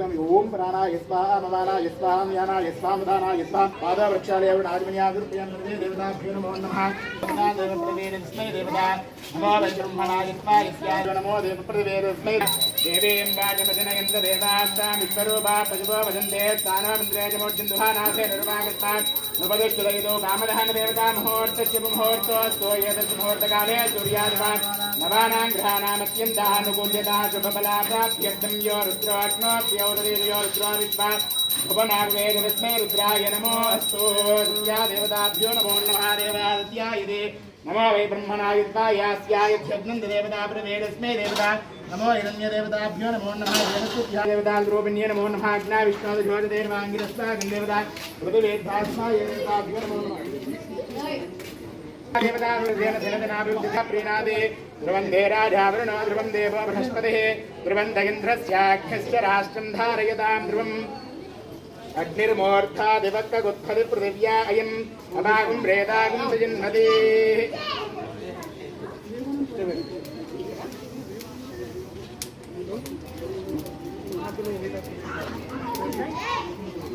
யஸ்வாமி ஓம் பிராணா யஸ்வாஹா மவானா யஸ்வாம் யானா யஸ்வாம் தானா யஸ்வாம் பாதா விரட்சாலே அவன் ஆதிமனியா திருப்பியம் தேவதா. நமோ நமஹ பிரதா தேவ பிரவேரஸ்மை தேவதா. देवीन्द्राजभजनयन्त देवास्तामिश्वरूपा पशुपो भजन्ते स्थानमिन्द्रेजमोर्जिन्दुहानासे निर्वागस्तानुपदिष्टुदयितो देवता मुहूर्तस्य मुहूर्तोऽस्तो एतस्य मुहूर्तकाले सूर्यादिवात् नवानां ग्रहाणामत्यन्तानुकूल्यता शुभफला प्राप्त्यर्थं यो रुद्राग्नोऽप्यौदरीर्यो रुद्राविश्वात् उपनागवेदविस्मे रुद्राय नमोऽस्तु देवताभ्यो नमो नमः देवाद्याय दे नमो वै ब्रह्मणायुक्तायास्यायभ्यग्नन्द देवता प्रवेदस्मै देवता नमो हिरण्यदेवताभ्यो नमो नमः देवस्तुभ्यः देवतान्द्रोपिण्ये नमो नमः अग्ना विष्णोदशोदधेर्वाङ्गिरस्तागन्देवता ऋतुवेद्धास्मायेताभ्यो नमो नमः देवतानुदेन धनधनाभिवृद्धा प्रीणादे ध्रुवन्दे राजावरुणो ध्रुवं देवो बृहस्पतिः ध्रुवन्तगिन्द्रस्याख्यस्य राष्ट्रं धारयतां ध्रुवम् अग्निर्मूर्धादिवक्कगुत्थदि पृथिव्या अयम् अभागुं प्रेतागुं सजिन्नति